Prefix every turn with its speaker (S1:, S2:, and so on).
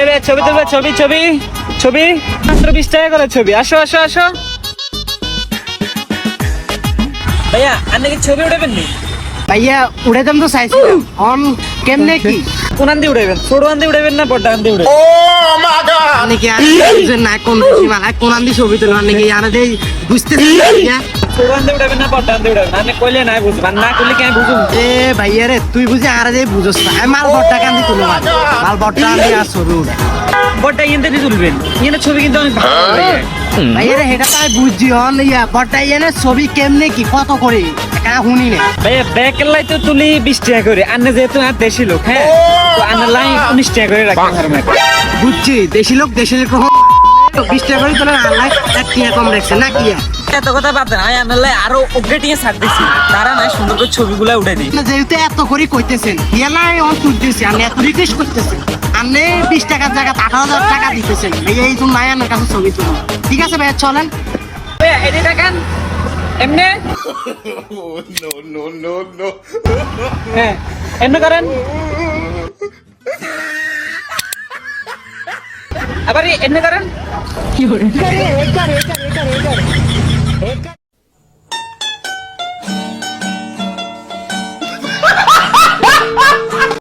S1: এ রে ছবি তুলবে ছবি ছবি ছবি। মাত্র বিশ টাকা করে ছবি। আসো আসো আসো। ভাইয়া আপনি কি ছবি উঠাবেন নি?
S2: ভাইয়া উড়াইতাম তো চাইছিলাম। অন কেমনে কি?
S1: কোন আন্দি উঠাবেন? ছোট আন্দি উঠাবেন না বড় আন্দি উঠাবেন?
S2: নাকি আর না কোন সীমানা কোন আন্দি ছবি তুলবেন? নাকি আরে দেই বুঝতেছি তুই বুঝে আরে মাল কান্দি তুলো মাল। আন্দি আর ছবি উঠে
S1: ইয়েতে তুলবেন ইয়েতে ছবি কিন্তু অনেক ভালো হবে ভাইয়া।
S2: ভাইয়া রে সেটা তাই বুঝছি অন ইয়া ইয়ে ছবি কেমনে কি কত করে শুনি না?
S1: ভাইয়া তো তুলি বিশ টাকা করে আন্নে যেহেতু আর দেশি লোক হ্যাঁ তো লাই উনিশ টাকা করে রাখতে
S2: বুঝছি দেশি লোক দেশি লোক বিশ টাকা করে তোলা এক কম রাখছে না কি আর?
S1: এত কথা বাদ দেন আমি আন্নের আরও অগ্রেটিং এ ছাড় দিছি। তারা নাই সুন্দর করে ছবিগুলো উঠে দিই।
S2: না, যেহেতু এত করে কইতেছেন ইয়ালাই অন তুলতেছি আমি এত রিকোয়েস্ট করতেছেন আপনি বিশ টাকার জায়গা আঠারো হাজার টাকা দিতেছেন এই জন্য নাই আমার কাছে ছবি তুলো ঠিক আছে ভাইয়া চলেন।
S1: এটি টাকান এমনি? হ্যাঁ এমনি করেন। আবার এমনি করেন।